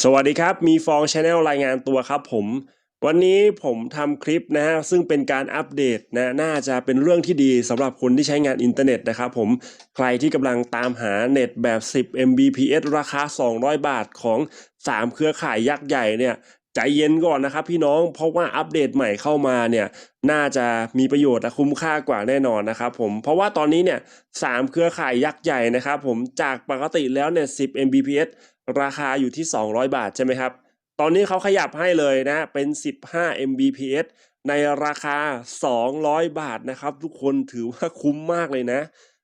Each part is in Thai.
สวัสดีครับ มีฟองชาแนลรายงานตัวครับผม วันนี้ผมทำคลิปนะฮะซึ่งเป็นการอัปเดตนะน่าจะเป็นเรื่องที่ดีสำหรับคนที่ใช้งานอินเทอร์เน็ตนะครับผมใครที่กำลังตามหาเน็ตแบบ 10 Mbps ราคา 200 บาทของ 3 เครือข่ายยักษ์ใหญ่เนี่ยใจเย็นก่อนนะครับพี่น้องเพราะว่าอัปเดตใหม่เข้ามาเนี่ยน่าจะมีประโยชน์และคุ้มค่ากว่าแน่นอนนะครับผมเพราะว่าตอนนี้เนี่ยสามเครือข่ายยักษ์ใหญ่นะครับผมจากปกติแล้วเนี่ย10 Mbps ราคาอยู่ที่ 200 บาทใช่ไหมครับ ตอนนี้เขาขยับให้เลยนะ เป็น 15 Mbps ในราคา 200 บาทนะครับ ทุกคนถือว่าคุ้มมากเลยนะ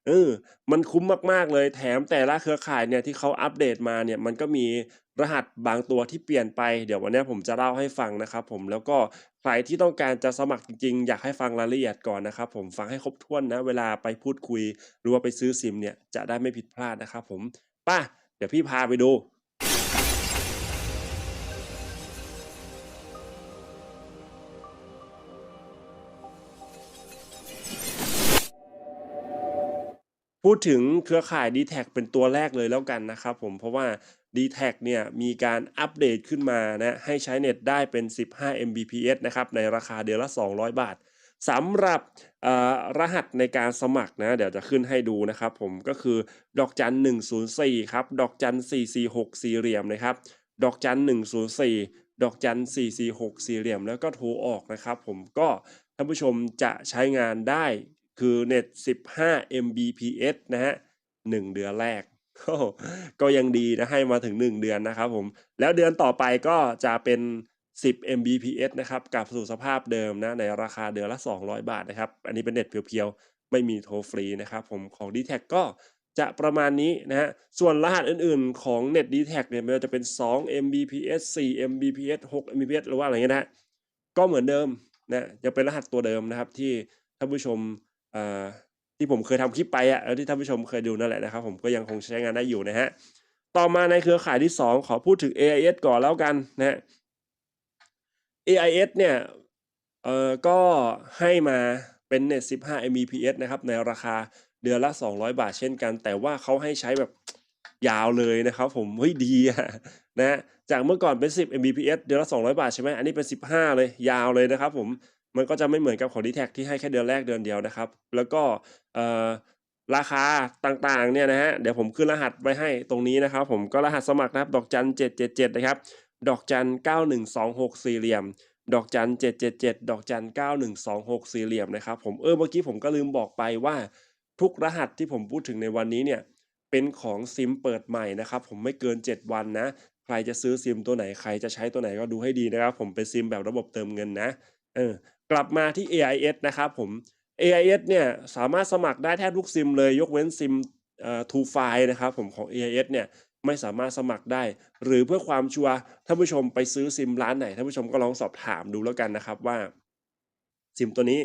เออมันคุ้มมากๆเลย แถมแต่ละเครือข่ายเนี่ยที่เขาอัปเดตมาเนี่ยมันก็มีรหัสบางตัวที่เปลี่ยนไป เดี๋ยววันนี้ผมจะเล่าให้ฟังนะครับผม แล้วก็ใครที่ต้องการจะสมัครจริง ๆ อยากให้ฟังรายละเอียดก่อนนะครับผม ฟังให้ครบถ้วนนะ เวลาไปพูดคุย หรือว่าไปซื้อซิมเนี่ยจะได้ไม่ผิดพลาดนะครับผมป้า เดี๋ยวพี่พาไปดูพูดถึงเครือข่าย d t แทเป็นตัวแรกเลยแล้วกันนะครับผมเพราะว่า d t แทเนี่ยมีการอัปเดตขึ้นมานะให้ใช้เน็ตได้เป็น 15 Mbps นะครับในราคาเดือนละ 200 บาท สำหรับรหัสในการสมัครนะ เดี๋ยวจะขึ้นให้ดูนะครับ ผมก็คือดอกจัน 104 ครับ ดอกจัน 446 สี่เหลี่ยมนะครับ ดอกจัน 104 ดอกจัน 446 สี่เหลี่ยม แล้วก็โทรออกนะครับ ผมก็ท่านผู้ชมจะใช้งานได้คือเน็ต 15 Mbps นะฮะ 1 เดือนแรกก็ยังดีนะให้มาถึง 1 เดือนนะครับผม แล้วเดือนต่อไปก็จะเป็น 10 Mbps นะครับกลับสู่สภาพเดิมนะในราคาเดือนละ 200 บาทนะครับ อันนี้เป็นเน็ตเพียวๆ ไม่มีโทรฟรีนะครับผมของ d t แทก็จะประมาณนี้นะฮะ ส่วนรหัสอื่นๆของเน็ต d t แทเนี่ยม่ว่าจะเป็น 2 Mbps 4 Mbps 6 Mbps หรือว่าอะไรเงี้ยนะก็เหมือนเดิมนะยังเป็นรหัสตัวเดิมนะครับที่ท่านผู้ชมที่ผมเคยทำคลิปไปอะที่ท่านผู้ชมเคยดูนั่นแหละนะครับ ผมก็ยังคงใช้งานได้อยู่นะฮะ ต่อมาในเครือข่ายที่ 2 ขอพูดถึง AIS ก่อนแล้วกันนะฮะ AIS เนี่ยเอ่อก็ให้มาเป็นเน็ต15 Mbps นะครับ ในราคาเดือนละ 200 บาทเช่นกัน แต่ว่าเขาให้ใช้แบบยาวเลยนะครับผม เฮ้ยดีอะนะจากเมื่อก่อนเป็น 10 Mbps เดือนละ 200 บาทใช่ไหมอันนี้เป็น 15 เลยยาวเลยนะครับผมมันก็จะไม่เหมือนกับของ d t แทที่ให้แค่เดือนแรกเดือนเดียวนะครับ แล้วก็ราคาต่างๆเนี่ยนะฮะเดี๋ยวผมขึ้นรหัสไว้ให้ตรงนี้นะครับ ผมก็รหัสสมัครนะครับ ดอกจัน777 นะครับ ดอกจัน9126สี่เหลี่ยม ดอกจัน777ดอกจัน9126สี่เหลี่ยมนะครับผมเออเมื่อกี้ผมก็ลืมบอกไปว่า ทุกรหัสที่ผมพูดถึงในวันนี้เนี่ยเป็นของซิมเปิดใหม่นะครับผมไม่เกิน 7 วันนะ ใครจะซื้อซิมตัวไหนใครจะใช้ตัวไหนก็ดูให้ดีนะครับ ผมเป็นซิมแบบระบบเติมเงินนะเออกลับมาที่ AIS นะครับผม AIS เนี่ยสามารถสมัครได้แทบทุกซิมเลยยกเว้นซิมเอ่อ True File นะครับผมของ AIS เนี่ย ไม่สามารถสมัครได้ หรือเพื่อความชัวร์ท่านผู้ชมไปซื้อซิมร้านไหนท่านผู้ชมก็ลองสอบถามดูแล้วกันนะครับว่า ซิมตัวนี้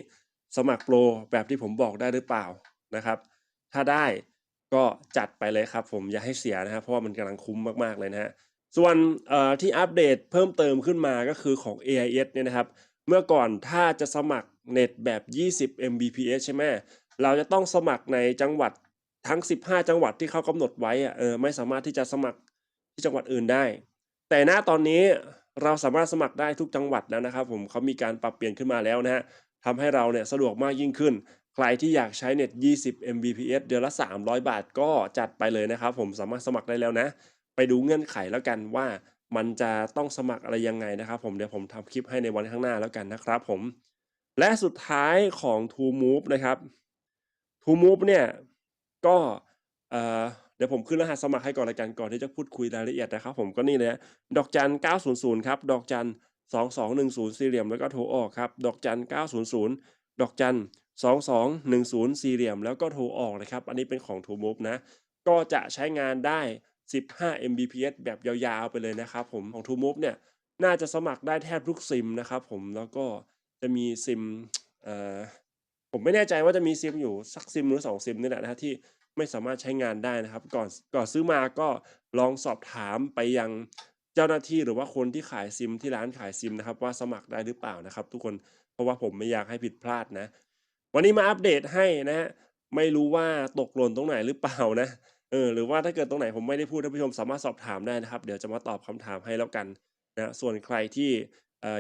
สมัครโปรแบบที่ผมบอกได้หรือเปล่านะครับ ถ้าได้ก็จัดไปเลยครับ ผมอย่าให้เสียนะครับเพราะว่ามันกำลังคุ้มมากๆเลยนะฮะส่วนที่อัปเดตเพิ่มเติมขึ้นมาก็คือของ AIS เนี่ยนะครับ เมื่อก่อนถ้าจะสมัครเน็ตแบบ 20 Mbps ใช่ไหมเราจะต้องสมัครในจังหวัด ทั้ง 15 จังหวัดที่เขากำหนดไว้อเออไม่สามารถที่จะสมัครที่จังหวัดอื่นได้ แต่ณตอนนี้เราสามารถสมัครได้ทุกจังหวัดแล้วนะครับ ผมเขามีการปรับเปลี่ยนขึ้นมาแล้วนะฮะทำให้เราเนี่ยสะดวกมากยิ่งขึ้น ใครที่อยากใช้เน็ต 20 Mbps เดือนละ 300 บาทก็จัดไปเลยนะครับ ผมสามารถสมัครได้แล้วนะ ไปดูเงื่อนไขแล้วกันว่ามันจะต้องสมัครอะไรยังไงนะครับ ผมเดี๋ยวผมทำคลิปให้ในวันข้างหน้าแล้วกันนะครับ ผม และสุดท้ายของ To Move นะครับ To Move เนี่ย ก็เดี๋ยวผมขึ้นรหัสสมัครให้ก่อนละกันก่อนที่จะพูดคุยรายละเอียดนะครับ ผมก็นี่เลยดอกจัน 900 ครับ ดอกจัน 2210 สี่เหลี่ยมแล้วก็โทรออกครับ ดอกจัน 900 ดอกจัน 2210 สี่เหลี่ยมแล้วก็โทรออกนะครับ อันนี้เป็นของ To Move นะ ก็จะใช้งานได้ 15 Mbps แบบยาวๆไปเลยนะครับผมของ True Move เนี่ยน่าจะสมัครได้แทบทุกซิมนะครับผมแล้วก็จะมีซิมเอ่อ ผมไม่แน่ใจว่าจะมีซิมอยู่สักซิมหรือ2ซิมนี่แหละนะที่ไม่สามารถใช้งานได้นะครับ ก่อนก่อนซื้อมาก็ลองสอบถามไปยังเจ้าหน้าที่หรือว่าคนที่ขายซิมที่ร้านขายซิมนะครับ ว่าสมัครได้หรือเปล่านะครับ ทุกคนเพราะว่าผมไม่อยากให้ผิดพลาดนะ วันนี้มาอัปเดตให้นะฮะไม่รู้ว่าตกหล่นตรงไหนหรือเปล่านะเออหรือว่าถ้าเกิดตรงไหนผมไม่ได้พูดท่านผู้ชมสามารถสอบถามได้นะครับ เดี๋ยวจะมาตอบคำถามให้แล้วกันนะส่วนใครที่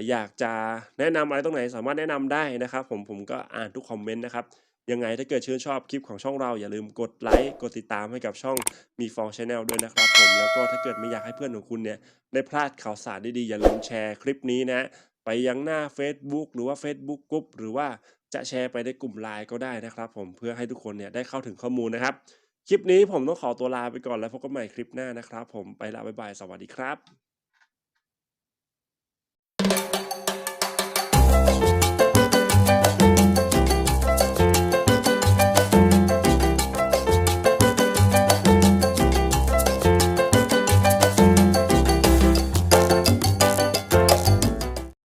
อยากจะแนะนำอะไรตรงไหนสามารถแนะนำได้นะครับ ผมผมก็อ่านทุกคอมเมนต์นะครับยังไงถ้าเกิดชื่นชอบคลิปของช่องเราอย่าลืมกดไลก์กดติดตามให้กับช่องมีฟอง Channel ด้วยนะครับผมแล้วก็ถ้าเกิดไม่อยากให้เพื่อนของคุณเนี่ยได้พลาดข่าวสารดีๆอย่าลืมแชร์คลิปนี้นะ ไปยังหน้าเฟซบุ๊กหรือว่าเฟซบุ๊ก Group หรือว่าจะแชร์ไปในกลุ่ม LINE ก็ได้นะครับ ผมเพื่อให้ทุกคนเนี่ยได้เข้าถึงข้อมูลนะครับ คลิปนี้ผมต้องขอตัวลาไปก่อนแล้วพบกันใหม่คลิปหน้านะครับ ผมไปล้วบ๊ายบายสวัสดีครับ